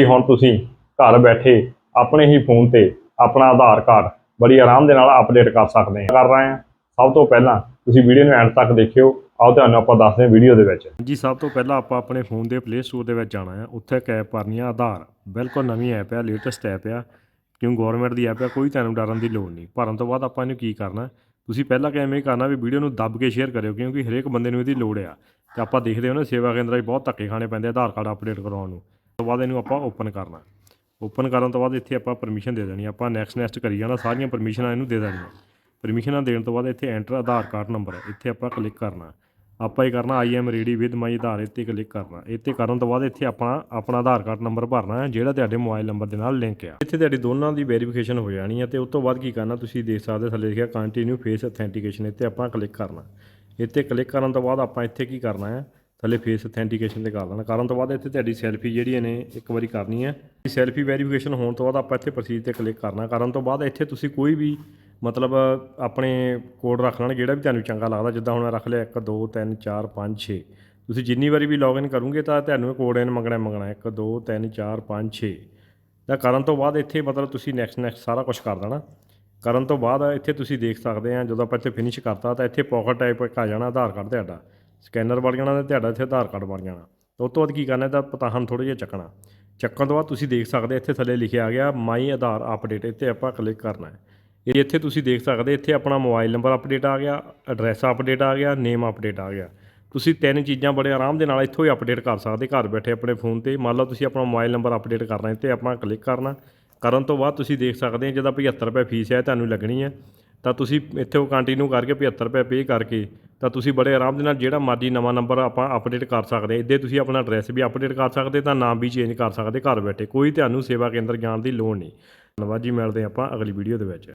ਕਿ ਹੁਣ ਤੁਸੀਂ ਘਰ ਬੈਠੇ ਆਪਣੇ ਹੀ ਫੋਨ ਤੇ ਆਪਣਾ ਆਧਾਰ ਕਾਰਡ ਬੜੀ ਆਰਾਮ ਦੇ ਨਾਲ ਅਪਡੇਟ ਕਰ ਸਕਦੇ ਹਾਂ। ਕਰ ਰਹੇ ਹਾਂ। ਸਭ ਤੋਂ ਪਹਿਲਾਂ ਤੁਸੀਂ ਵੀਡੀਓ ਨੂੰ ਐਂਡ ਤੱਕ ਦੇਖਿਓ। ਆਓ ਤੁਹਾਨੂੰ ਆਪਾਂ ਦੱਸਦੇ ਹਾਂ ਵੀਡੀਓ ਦੇ ਵਿੱਚ। ਜੀ ਸਭ ਤੋਂ ਪਹਿਲਾਂ ਆਪਾਂ ਆਪਣੇ ਫੋਨ ਦੇ ਪਲੇ ਸਟੋਰ ਦੇ ਵਿੱਚ ਜਾਣਾ ਹੈ। ਉੱਥੇ ਇੱਕ ਐਪ ਭਰਨੀ ਆ ਆਧਾਰ। ਬਿਲਕੁਲ ਨਵੀਂ ਐਪ ਹੈ ਲੇਟੈਸਟ ਐਪ ਆ। ਕਿਉਂ ਗਵਰਨਮੈਂਟ ਦੀ ਐਪ ਹੈ ਕੋਈ ਤੁਹਾਨੂੰ ਡਰਨ ਦੀ ਲੋੜ ਨਹੀਂ। ਭਰਨ ਤੋਂ ਬਾਅਦ ਆਪਾਂ ਇਹਨੂੰ ਕੀ ਕਰਨਾ ਤੁਸੀਂ ਪਹਿਲਾਂ ਕਿਵੇਂ ਕਰਨਾ ਵੀ ਵੀਡੀਓ ਨੂੰ ਦੱਬ ਕੇ ਸ਼ੇਅਰ ਕਰਿਓ, ਕਿਉਂਕਿ ਹਰੇਕ ਬੰਦੇ ਨੂੰ ਇਹਦੀ ਲੋੜ ਆ। ਤੇ ਆਪਾਂ ਦੇਖਦੇ ਹਾਂ ਨਾ, ਸੇਵਾ ਕੇਂਦਰਾਂ 'ਚ ਬਹੁਤ ਧੱਕੇ ਖਾਣੇ ਪੈਂਦੇ ਆਧਾਰ ਕਾਰਡ ਅਪਡੇਟ ਕਰਵਾਉਣ ਨੂੰ। ਤੋਂ ਬਾਅਦ ਇਹਨੂੰ ਆਪਾਂ ਓਪਨ ਕਰਨਾ। ਓਪਨ ਕਰਨ ਤੋਂ ਬਾਅਦ ਇੱਥੇ ਆਪਾਂ ਪਰਮਿਸ਼ਨ ਦੇ ਦੇਣੀ ਆਪਾਂ ਨੈਕਸਟ ਨੈਕਸਟ ਕਰੀ ਜਾਣਾ, ਸਾਰੀਆਂ ਪਰਮਿਸ਼ਨਾਂ ਇਹਨੂੰ ਦੇ ਦੇਣੀਆਂ। ਪਰਮਿਸ਼ਨਾਂ ਦੇਣ ਤੋਂ ਬਾਅਦ ਇੱਥੇ ਐਂਟਰ ਆਧਾਰ ਕਾਰਡ ਨੰਬਰ ਇੱਥੇ ਆਪਾਂ ਕਲਿੱਕ ਕਰਨਾ। ਆਪਾਂ ਇਹ ਕਰਨਾ I am ready with my Aadhaar ਇੱਥੇ ਕਲਿੱਕ ਕਰਨਾ। ਇੱਥੇ ਕਰਨ ਤੋਂ ਬਾਅਦ ਇੱਥੇ ਆਪਣਾ ਆਪਣਾ ਆਧਾਰ ਕਾਰਡ ਨੰਬਰ ਭਰਨਾ ਹੈ, ਜਿਹੜਾ ਤੁਹਾਡੇ ਮੋਬਾਈਲ ਨੰਬਰ ਦੇ ਨਾਲ ਲਿੰਕ ਆ। ਇੱਥੇ ਤੁਹਾਡੀ ਦੋਨਾਂ ਦੀ ਵੈਰੀਫਿਕੇਸ਼ਨ ਹੋ ਜਾਣੀ ਹੈ ਤੇ ਉਸ ਤੋਂ ਬਾਅਦ ਕੀ ਕਰਨਾ, ਤੁਸੀਂ ਦੇਖ ਸਕਦੇ ਹੋ ਥੱਲੇ ਲਿਖਿਆ ਕੰਟੀਨਿਊ ਫੇਸ ਅਥੈਂਟੀਕੇਸ਼ਨ ਇੱਥੇ ਆਪਾਂ ਕਲਿੱਕ ਕਰਨਾ। ਇੱਥੇ ਕਲਿੱਕ ਕਰਨ ਤੋਂ ਬਾਅਦ ਆਪਾਂ ਇੱਥੇ ਕੀ ਕਰਨਾ ਹੈ ਥੱਲੇ ਫੇਸ ਅਥੈਂਟੀਕੇਸ਼ਨ ਤੇ ਕਰ ਦੇਣਾ। ਕਰਨ ਤੋਂ ਬਾਅਦ ਇੱਥੇ ਤੁਹਾਡੀ ਸੈਲਫੀ ਜਿਹੜੀ ਨੇ ਇੱਕ ਵਾਰੀ ਕਰਨੀ ਹੈ। ਸੈਲਫੀ ਵੈਰੀਫਿਕੇਸ਼ਨ ਹੋਣ ਤੋਂ ਬਾਅਦ ਆਪਾਂ ਇੱਥੇ ਪ੍ਰੋਸੀਜ ਤੇ ਕਲਿੱਕ ਕਰਨਾ। ਕਰਨ ਤੋਂ ਬਾਅਦ ਇੱਥੇ ਤੁਸੀਂ ਕੋਈ ਵੀ ਮਤਲਬ ਆਪਣੇ ਕੋਡ ਰੱਖ ਲੈਣਾ, ਜਿਹੜਾ ਵੀ ਤੁਹਾਨੂੰ ਚੰਗਾ ਲੱਗਦਾ। ਜਿੱਦਾਂ ਹੁਣ ਮੈਂ ਰੱਖ ਲਿਆ 1 2 3 4 5 6 ਤੁਸੀਂ ਜਿੰਨੀ ਵਾਰੀ ਵੀ ਲੌਗਇਨ ਕਰੋਗੇ ਤਾਂ ਤੁਹਾਨੂੰ ਕੋਡ ਇਨ ਮੰਗਣਾ ਮੰਗਣਾ 1 2 3 4 5 6 ਤਾਂ ਕਰਨ ਤੋਂ ਬਾਅਦ ਇੱਥੇ ਮਤਲਬ ਤੁਸੀਂ ਨੈਕਸਟ ਨੈਕਸਟ ਸਾਰਾ ਕੁਝ ਕਰ ਦੇਣਾ। ਕਰਨ ਤੋਂ ਬਾਅਦ ਇੱਥੇ ਤੁਸੀਂ ਦੇਖ ਸਕਦੇ ਆ, ਜਦੋਂ ਆਪਾਂ ਇੱਥੇ ਫਿਨਿਸ਼ ਕਰਤਾ ਤਾਂ ਇੱਥੇ ਪਾਕਟ ਟਾਈਪ ਇੱਕ ਆ ਜਾਣਾ, ਆਧਾਰ ਕਾਰਡ ਤੁਹਾਡਾ ਸਕੈਨਰ ਬਣ ਜਾਣਾ ਤੇ ਤੁਹਾਡਾ ਇੱਥੇ ਆਧਾਰ ਕਾਰਡ ਬਣ ਜਾਣਾ। ਤਾਂ ਉਸ ਤੋਂ ਬਾਅਦ ਕੀ ਕਰਨਾ ਤਾਂ ਪਤਾਹਨ ਥੋੜ੍ਹਾ ਜਿਹਾ ਚੱਕਣਾ। ਚੱਕਣ ਤੋਂ ਬਾਅਦ ਤੁਸੀਂ ਦੇਖ ਸਕਦੇ ਇੱਥੇ ਥੱਲੇ ਲਿਖਿਆ ਆ ਗਿਆ, ਮਾਈ ਆਧਾਰ ਅਪਡੇਟ, ਇੱਥੇ ਆਪਾਂ ਕਲਿੱਕ ਕਰਨਾ ਹੈ। ਇਹ ਇੱਥੇ ਤੁਸੀਂ ਦੇਖ ਸਕਦੇ, ਇੱਥੇ ਆਪਣਾ ਮੋਬਾਈਲ ਨੰਬਰ ਅਪਡੇਟ ਆ ਗਿਆ ਐਡਰੈਸ ਅਪਡੇਟ ਆ ਗਿਆ ਨੇਮ ਅਪਡੇਟ ਆ ਗਿਆ। ਤੁਸੀਂ ਤਿੰਨ ਚੀਜ਼ਾਂ ਬੜੇ ਆਰਾਮ ਦੇ ਨਾਲ ਇੱਥੋਂ ਹੀ ਅਪਡੇਟ ਕਰ ਸਕਦੇ, ਘਰ ਬੈਠੇ ਆਪਣੇ ਫੋਨ ਤੇ। ਮੰਨ ਲਓ ਤੁਸੀਂ ਆਪਣਾ ਮੋਬਾਈਲ ਨੰਬਰ ਅਪਡੇਟ ਕਰਨਾ ਇੱਥੇ ਆਪਣਾ ਕਲਿੱਕ ਕਰਨਾ। ਕਰਨ ਤੋਂ ਬਾਅਦ ਤੁਸੀਂ ਦੇਖ ਸਕਦੇ ਹੋ, ਜਿਹਦਾ 75 ਰੁਪਏ ਫੀਸ ਹੈ, ਤੁਹਾਨੂੰ ਲੱਗਣੀ ਹੈ। ਤਾਂ ਤੁਸੀਂ ਇੱਥੇ ਕੰਟੀਨਿਊ ਕਰਕੇ 75 ਰੁਪਏ ਪੇ ਕਰਕੇ ਤਾਂ ਤੁਸੀਂ ਬੜੇ ਆਰਾਮ ਦੇ ਨਾਲ ਜਿਹੜਾ ਮਰਜ਼ੀ ਨਵਾਂ ਨੰਬਰ ਆਪਾਂ ਅਪਡੇਟ ਕਰ ਸਕਦੇ ਇੱਦੇ ਤੁਸੀਂ ਆਪਣਾ ਐਡਰੈਸ ਵੀ ਅਪਡੇਟ ਕਰ ਸਕਦੇ ਤਾਂ ਨਾਮ ਵੀ ਚੇਂਜ ਕਰ ਸਕਦੇ ਘਰ ਬੈਠੇ। ਕੋਈ ਤੁਹਾਨੂੰ ਸੇਵਾ ਕੇਂਦਰ ਜਾਣ ਦੀ ਲੋੜ ਨਹੀਂ। ਧੰਨਵਾਦ ਜੀ, ਮਿਲਦੇ ਆਪਾਂ ਅਗਲੀ ਵੀਡੀਓ ਦੇ ਵਿੱਚ।